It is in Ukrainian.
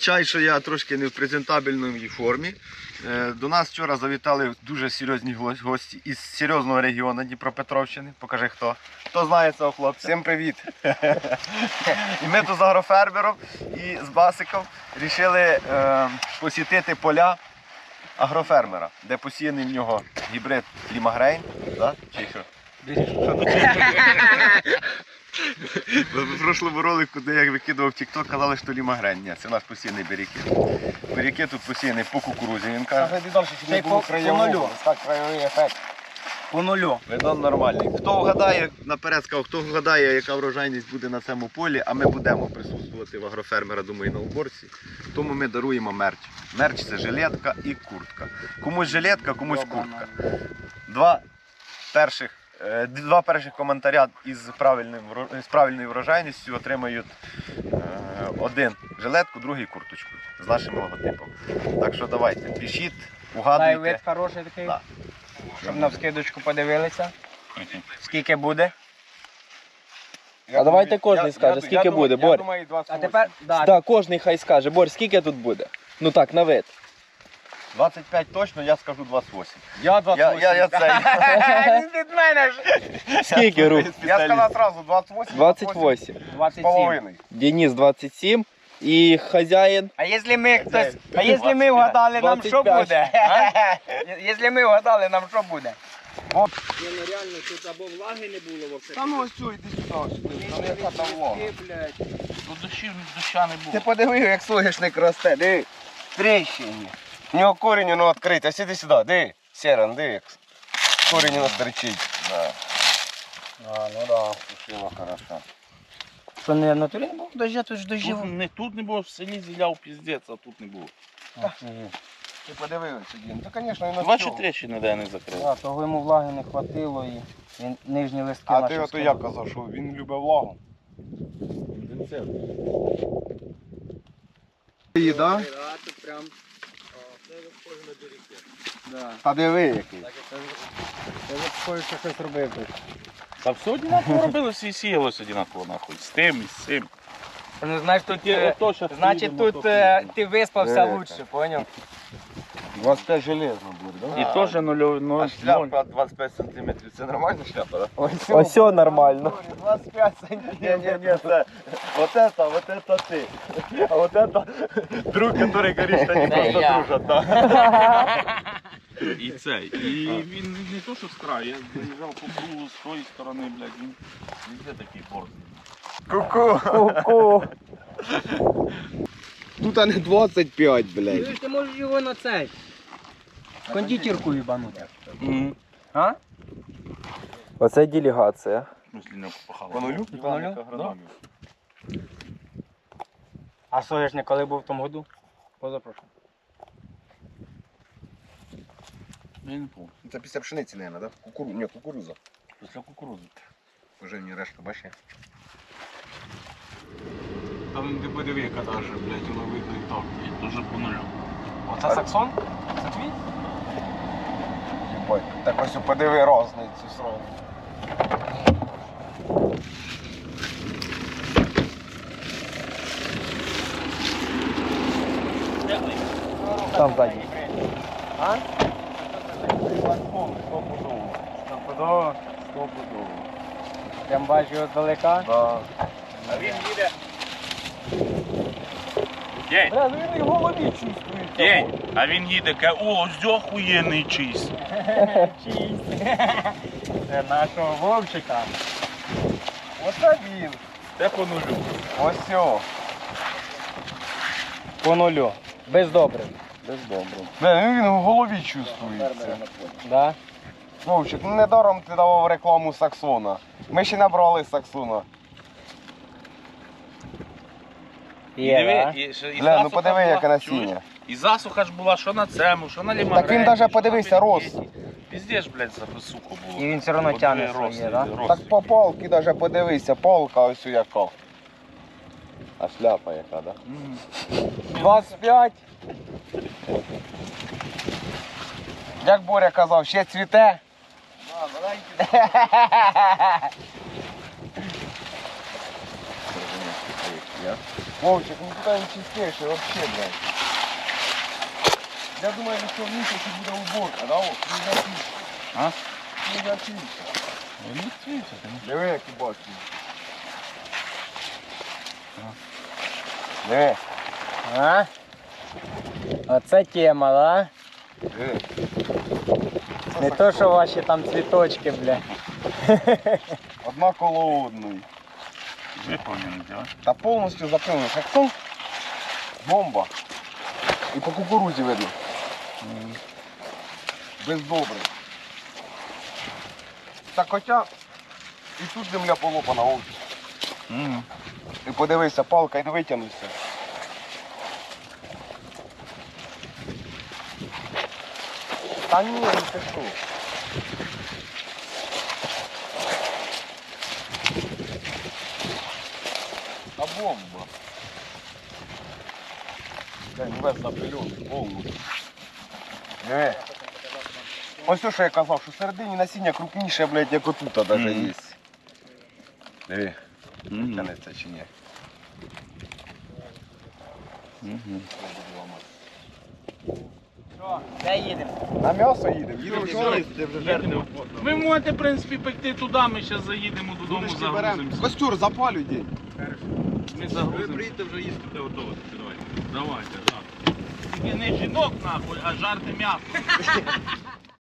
Чай, що я трошки не в презентабельній формі. Е, До нас вчора завітали дуже серйозні гості із серйозного регіону Дніпропетровщини. Покажи хто. Хто знає цього хлопця? Всім привіт. і ми тут з агрофермером і з Басиком вирішили е, посітити поля агрофермера, де посіяний в нього гібрид Лімагрейн. Да? Чи що? В прошлому ролику, де я викидував TikTok, казали, що лімагрен. Ні, це наш постійний берекет. Берекет тут постійний по кукурузі, він каже. Це по- по нулю. Так, краєвий ефект. По нулю. Видон нормальний. Хто вгадає, наперед сказав, хто вгадає, яка врожайність буде на цьому полі, а ми будемо присутствувати в агрофермера, думаю, на уборці. Тому ми даруємо мерч. Мерч це жилетка і куртка. Комусь жилетка, комусь куртка. Два перших, два перших коментаря із, з правильною врожайністю отримають е, один жилетку, другий курточку з нашим логотипом. Так що давайте, пишіть, угадуйте. вид хороший такий. Да. Щоб на вскидочку подивилися. Скільки буде? А давайте кожен скаже, скільки буде, Борь. думаю, 28. А тепер да, Так, кожний хай скаже. Борь, скільки тут буде? Ну так, на вид. 25 точно, я скажу 28. Я Я, 28. я, я це. Він від мене ж. Скільки рук? Я сказав одразу 28. 28. 27. Денис 27. І хазяїн. А якщо ми хтось, а якщо ми вгадали, нам що 25. буде? Якщо ми вгадали, нам що буде? ну реально тут або влаги не було вовсе. Та ну ось цю, іди сюди. Там яка там. Тут дощів, доща не було. Ти подиви, як соняшник росте, диви. Трещині. У нього корінь воно відкрите. А сиди сюди, диви. Серан, диви, як корінь воно стерчить. Да. А, ну да. Сушило хорошо. Що не на турі не було дождя, тут ж дождів. Тут не, тут не було, в селі зіляв піздець, а тут не було. Ти подиви сюди. Ну, то, звісно, він Бачиш, трещини де не закрив. А, того йому влаги не хватило і він нижні листки А наші ти ото як казав, що він любить влагу? Їда? прям. Та диви який. Це вже що щось робив тут. Та все одинаково робили, всі сіялося одинаково нахуй. З тим і з цим. Ну, знаєш, тут, е, значить, тут е, ти виспався Е, лучше, поняв? 25 железно буде, да? І теж нульовий А ноль. шляпа 25 сантиметрів, це нормальна шляпа, да? Ось Ось все нормально. 25 Не, сантиметрів. не, не, це, вот это, вот это ты. А вот это друг, который говорит, что они Це просто я. дружат, да. І цей. І він не то, що з краю, я заїжджав по кругу з тої сторони, блядь, він везде такий борзий. Ку-ку. Ку-ку. Тут а не 25, блядь. Ти можеш його на цей. Кондитерку їбанути. Мгм. А? Оце делегація. А соняшник коли був в тому году? Позапрошлому. Я не помню. Це після пшениці, наверное, да? Кукуру... Ні, кукуруза. Після кукурузи. Вже не решта, бачиш? Там ти подиви, яка даже, блядь, воно видно і так. Теж по нулю. Оце саксон? Це твій? Ой, так ось подиви розницю сразу. Там ззаді. А? Стопудово. Стопудово. Стопудово. Прям бачу його здалека. Да. А він їде. День, Бля, ну він і в голові чувствує. день. А він їде, каже, о, ось охуєнний чийсь. Чисть. Це нашого вовчика. Оце він. Де по нулю? Ось все. По нулю. Без добрив. Без добре. Бля, ну він в голові чувствується. Да? Вовчик, ну недаром ти давав рекламу Саксона. Ми ще набрали Саксона. І диви, і, ще- і Бля, ну засуха подиви, була, яке чуєш? насіння. І засуха ж була, що на цьому, що на лімагрені. Так він даже що подивися, на рос. Бельгії. Піздець, блядь, за сухо було. І він все одно Подиви, тягне рос, своє, да? рос. Так по палки даже подивися, палка ось у яка. А шляпа яка, да? Мгм. 25. Як Боря казав, ще цвіте. Вовчик, ну куда він чистіше, вообще, блядь. Я думаю, що в місяці буде уборка, да, о, не запічка. А? Не запічка. Вони світять. Диви, які бачки. Диви, А? Оце тема, да? диви. Не то, що ваші там цвіточки, бля. Одна коло одної. Виповнені, так? Та повністю закинули. Як сон? Бомба. І по кукурузі видно. Без добре. Так хоча і тут земля полопана, о. Угу. І подивися, палка і не витягнувся. Та ні, ну ти що? Бомба. День весь запильоний, повністю. Диви. Ось те, що я казав, що всередині насіння крупніше, блядь, як отут навіть Мгм. є. Диви, тянеться чи ні. Угу. Де їдемо? На м'ясо їдемо, їдемо сьогодні. Ти вже жерти Ви можете, в принципі, пекти туди, ми зараз заїдемо додому, загрузимося. Костюр запалюй день. Ми Ви загрузимося. приїдете вже їсти. Ти готові, давайте. Давайте, жарте. Тільки не жінок нахуй, а жарти м'ясо.